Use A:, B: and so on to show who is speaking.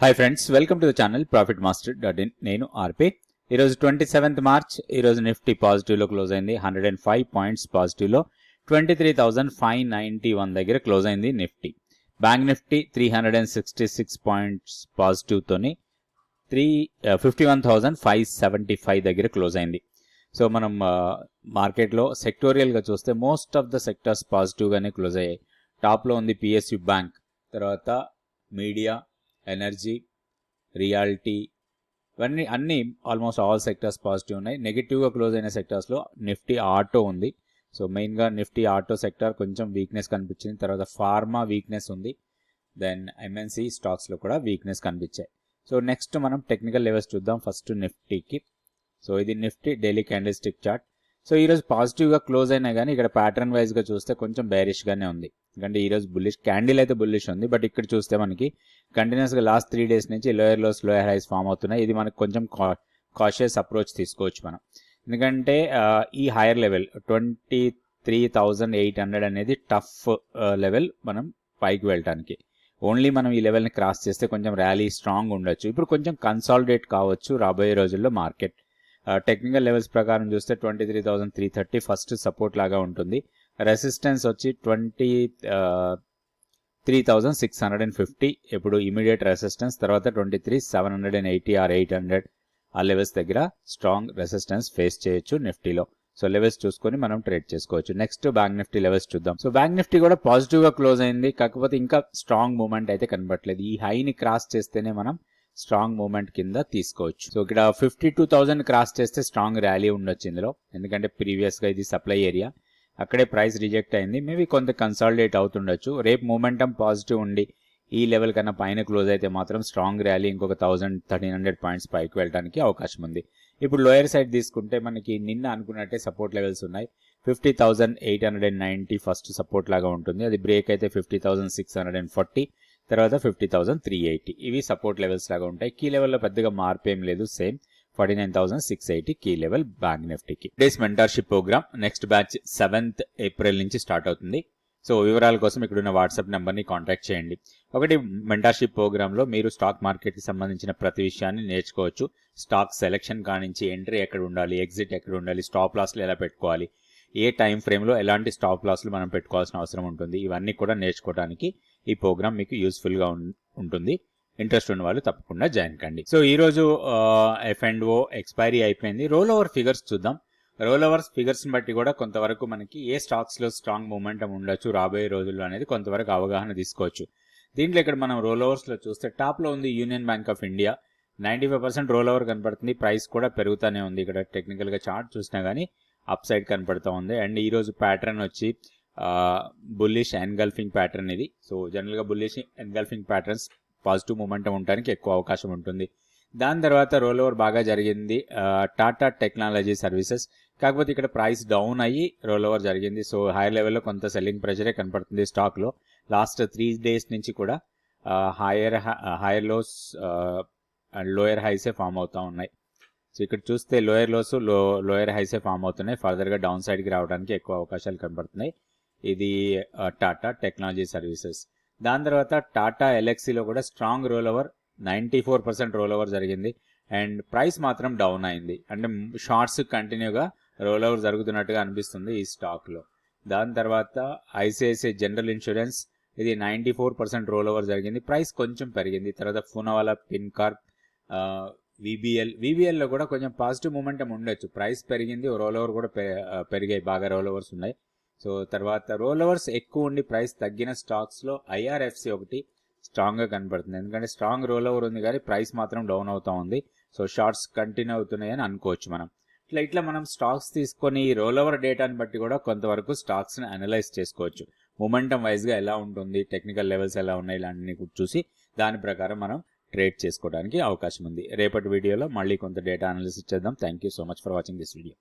A: Hi friends welcome to the channel profit master dot in నేను ఆర్పే ఈరోజు twenty seventh March ఈరోజు Nifty పాజిటివ్లో క్లోజ్ అయింది. Hundred and five points పాజిటివ్లో twenty three thousand five ninety one దగ్గర close అయింది Nifty bank Nifty three hundred and sixty six points పాజిటివ్తోని three fifty one thousand five seventy five దగ్గర close అయింది. So మనం మార్కెట్లో సెక్టోరియల్గా చూస్తే మోస్ట్ ఆఫ్ ద సెక్టర్స్ పాజిటివ్గానే close అయ్యాయి. టాప్లో ఉంది పిఎస్యు బ్యాంక్ తర్వాత మీడియా ఎనర్జీ రియాలిటీ ఇవన్నీ అన్నీ ఆల్మోస్ట్ ఆల్ సెక్టర్స్ పాజిటివ్ ఉన్నాయి. నెగిటివ్గా క్లోజ్ అయిన సెక్టర్స్లో నిఫ్టీ ఆటో ఉంది. సో మెయిన్గా నిఫ్టీ ఆటో సెక్టర్ కొంచెం వీక్నెస్ కనిపించింది. తర్వాత ఫార్మా వీక్నెస్ ఉంది. దెన్ ఎంఎన్సీ స్టాక్స్లో కూడా వీక్నెస్ కనిపించాయి. సో నెక్స్ట్ మనం టెక్నికల్ లెవెల్స్ చూద్దాం. ఫస్ట్ నిఫ్టీకి సో ఇది Nifty daily candlestick chart so ఈరోజు పాజిటివ్గా క్లోజ్ అయినా కానీ ఇక్కడ ప్యాటర్న్ వైజ్గా చూస్తే కొంచెం బేరిష్గానే ఉంది. ఎందుకంటే ఈరోజు బుల్లిష్ క్యాండిల్ అయితే బుల్లిష్ ఉంది బట్ ఇక్కడ చూస్తే మనకి కంటిన్యూస్గా లాస్ట్ త్రీ డేస్ నుంచి lower lows lower highs form అవుతున్నాయి. ఇది మనకు కొంచెం కాషియస్ అప్రోచ్ తీసుకోవచ్చు మనం. ఎందుకంటే ఈ higher level twenty three thousand eight hundred అనేది టఫ్ లెవెల్ మనం పైకి వెళ్ళటానికి. ఓన్లీ మనం ఈ లెవెల్ని క్రాస్ చేస్తే కొంచెం ర్యాలీ స్ట్రాంగ్ ఉండొచ్చు. ఇప్పుడు కొంచెం కన్సాలిడేట్ కావచ్చు రాబోయే రోజుల్లో మార్కెట్ టెక్నికల్ లెవెల్స్ ప్రకారం చూస్తే twenty three thousand three thirty first support లాగా ఉంటుంది. రెసిస్టెన్స్ వచ్చి twenty three thousand six hundred and fifty. ఇప్పుడు ఇమీడియట్ రెసిస్టెన్స్ తర్వాత twenty three seven hundred and eighty or eight hundred. ఆ లెవెల్స్ దగ్గర స్ట్రాంగ్ రెసిస్టెన్స్ ఫేస్ చేయొచ్చు నిఫ్టీలో. సో లెవెల్స్ చూసుకొని మనం ట్రేడ్ చేసుకోవచ్చు. నెక్స్ట్ బ్యాంక్ నిఫ్టీ లెవెల్స్ చూద్దాం. సో బ్యాంక్ నిఫ్టీ కూడా పాజిటివ్గా క్లోజ్ అయింది. కాకపోతే ఇంకా స్ట్రాంగ్ మూమెంట్ అయితే కనబడట్లేదు. ఈ హైని క్రాస్ చేస్తేనే మనం స్ట్రాంగ్ మూమెంట్ కింద తీసుకోవచ్చు. సో ఇక్కడ ఫిఫ్టీ టూ థౌసండ్ క్రాస్ చేస్తే స్ట్రాంగ్ ర్యాలీ ఉండొచ్చు ఇందులో. ఎందుకంటే ప్రీవియస్గా ఇది సప్లై ఏరియా. అక్కడే ప్రైస్ రిజెక్ట్ అయింది. మేబీ కొంత కన్సాలిడేట్ అవుతుండొచ్చు. రేపు మూమెంటం పాజిటివ్ ఉండి ఈ లెవెల్ కన్నా పైన క్లోజ్ అయితే మాత్రం స్ట్రాంగ్ ర్యాలీ ఇంకొక థౌసండ్ థర్టీన్ హండ్రెడ్ పాయింట్స్ పైకి వెళ్ళడానికి అవకాశం ఉంది. ఇప్పుడు లోయర్ సైడ్ తీసుకుంటే మనకి నిన్న అనుకున్నట్టే సపోర్ట్ లెవెల్స్ ఉన్నాయి. Fifty thousand eight hundred and ninety first support లాగా ఉంటుంది. అది బ్రేక్ అయితే fifty thousand six hundred and forty తర్వాత ఫిఫ్టీ థౌసండ్ త్రీ ఎయిటీ ఇవి సపోర్ట్ లెవెల్స్ లాగా ఉంటాయి. కీ లెవెల్లో పెద్దగా మార్పు ఏం లేదు. Same forty nine thousand six eighty key level bank నిఫ్టీకి. Days mentorship program next batch seventh April నుంచి స్టార్ట్ అవుతుంది. సో వివరాల కోసం ఇక్కడున్న వాట్సాప్ నెంబర్ని కాంటాక్ట్ చేయండి. ఒకటి మెంటర్షిప్ ప్రోగ్రాంలో మీరు స్టాక్ మార్కెట్కి సంబంధించిన ప్రతి విషయాన్ని నేర్చుకోవచ్చు. స్టాక్ సెలెక్షన్ కానించి ఎంట్రీ ఎక్కడ ఉండాలి ఎగ్జిట్ ఎక్కడ ఉండాలి స్టాప్ లాస్లు ఎలా పెట్టుకోవాలి ఏ టైం ఫ్రేమ్లో ఎలాంటి స్టాప్ లాస్లు మనం పెట్టుకోవాల్సిన అవసరం ఉంటుంది. ఇవన్నీ కూడా నేర్చుకోవడానికి ఈ ప్రోగ్రామ్ మీకు యూస్ఫుల్గా ఉంటుంది. ఇంట్రెస్ట్ ఉన్న వాళ్ళు తప్పకుండా జాయిన్ కండి. సో ఈ రోజు ఎఫ్ అండ్ ఓ ఎక్స్పైరీ అయిపోయింది. రోల్ ఓవర్ ఫిగర్స్ చూద్దాం. రోల్ ఓవర్స్ ఫిగర్స్ బట్టి కూడా కొంతవరకు మనకి ఏ స్టాక్స్లో స్ట్రాంగ్ మూమెంటం ఉండొచ్చు రాబోయే రోజుల్లో అనేది కొంతవరకు అవగాహన తీసుకోవచ్చు. దీంట్లో ఇక్కడ మనం రోల్ ఓవర్స్లో చూస్తే టాప్లో ఉంది Union Bank of India ninety five percent roll over కనపడుతుంది. ప్రైస్ కూడా పెరుగుతూనే ఉంది. ఇక్కడ టెక్నికల్గా చార్ట్ చూసినా గానీ అప్ సైడ్ కనపడుతూ ఉంది. అండ్ ఈ రోజు ప్యాటర్న్ వచ్చి బుల్లిష్ ఎన్గల్ఫింగ్ ప్యాటర్న్ ఇది. సో జనరల్గా bullish engulfing patterns positive momentum ఉండడానికి ఎక్కువ అవకాశం ఉంటుంది. దాని తర్వాత రోల్ ఓవర్ బాగా జరిగింది. Tata Technology Services. కాకపోతే ఇక్కడ ప్రైస్ డౌన్ అయ్యి రోల్ ఓవర్ జరిగింది. సో హైయర్ లెవెల్లో కొంత సెల్లింగ్ ప్రెషరే కనపడుతుంది స్టాక్లో. లాస్ట్ త్రీ డేస్ నుంచి కూడా higher higher lows and lower highs form అవుతూ ఉన్నాయి. సో ఇక్కడ చూస్తే లోయర్ లోస్లో లోయర్ హైసే ఫామ్ అవుతున్నాయి. ఫర్దర్గా డౌన్ సైడ్కి రావడానికి ఎక్కువ అవకాశాలు కనపడుతున్నాయి. ఇది టాటా టెక్నాలజీ సర్వీసెస్. దాని తర్వాత టాటా ఎలక్సీలో కూడా strong roll over ninety four percent roll over జరిగింది. అండ్ ప్రైస్ మాత్రం డౌన్ అయింది. అంటే షార్ట్స్ కంటిన్యూగా రోల్ ఓవర్ జరుగుతున్నట్టుగా అనిపిస్తుంది ఈ స్టాక్లో. దాని తర్వాత ఐసిఐసిఐ జనరల్ ఇన్సూరెన్స్ ఇది ninety four percent roll over జరిగింది. ప్రైస్ కొంచెం పెరిగింది. తర్వాత ఫునవాలా పిన్ కార్ప్ విబిఎల్. విబిఎల్లో కూడా కొంచెం పాజిటివ్ మూమెంటం ఉండొచ్చు. ప్రైస్ పెరిగింది రోల్ ఓవర్ కూడా పెరిగాయి. బాగా రోల్ ఓవర్స్ ఉన్నాయి. సో తర్వాత రోల్ ఓవర్స్ ఎక్కువ ఉండి ప్రైస్ తగ్గిన స్టాక్స్లో ఐఆర్ఎఫ్సి ఒకటి స్ట్రాంగ్గా కనబడుతుంది. ఎందుకంటే స్ట్రాంగ్ రోల్ ఓవర్ ఉంది కానీ ప్రైస్ మాత్రం డౌన్ అవుతా ఉంది. సో షార్ట్స్ కంటిన్యూ అవుతున్నాయని అనుకోవచ్చు మనం. ఇట్లా ఇట్లా మనం స్టాక్స్ తీసుకొని రోల్ ఓవర్ డేటాని బట్టి కూడా కొంతవరకు స్టాక్స్ని అనలైజ్ చేసుకోవచ్చు. మొమెంటం వైజ్గా ఎలా ఉంటుంది టెక్నికల్ లెవెల్స్ ఎలా ఉన్నాయి ఇలాంటివి చూసి దాని ప్రకారం మనం ట్రేడ్ చేసుకోవడానికి అవకాశం ఉంది. రేపటి వీడియోలో మళ్ళీ కొంత డేటా అనాలిసిస్ చేద్దాం. Thank you so much for watching this video